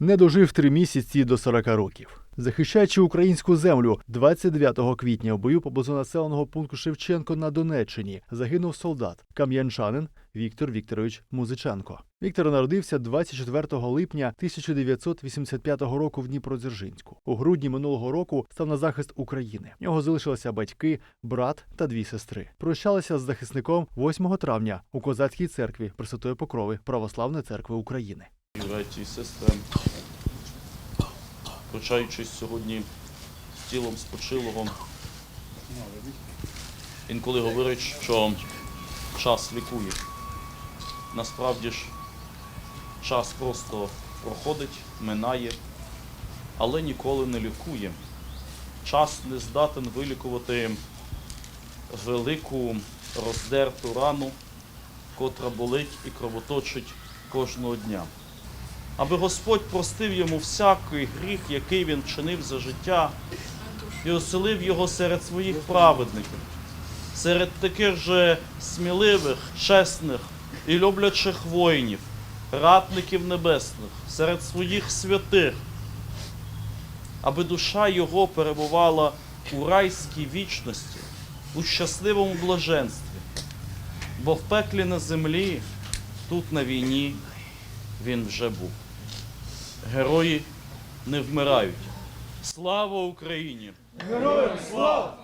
Не дожив три місяці до 40 років. Захищаючи українську землю 29 квітня в бою поблизу населеного пункту Шевченко на Донеччині загинув солдат кам'янчанин Віктор Вікторович Музиченко. Віктор народився 24 липня 1985 року в Дніпродзержинську. У грудні минулого року став на захист України. В нього залишилися батьки, брат та дві сестри. Прощалися з захисником 8 травня у козацькій церкві Пресвятої Покрови Православної церкви України. Браті і сестри, прощаючись сьогодні з тілом спочилого, інколи говорять, що час лікує. Насправді ж час просто проходить, минає, але ніколи не лікує. Час не здатен вилікувати велику роздерту рану, котра болить і кровоточить кожного дня аби Господь простив йому всякий гріх, який він вчинив за життя, і оселив його серед своїх праведників, серед таких же сміливих, чесних і люблячих воїнів, ратників небесних, серед своїх святих, аби душа його перебувала у райській вічності, у щасливому блаженстві, бо в пеклі на землі, тут на війні він вже був. Герої не вмирають. Слава Україні! Героям слава!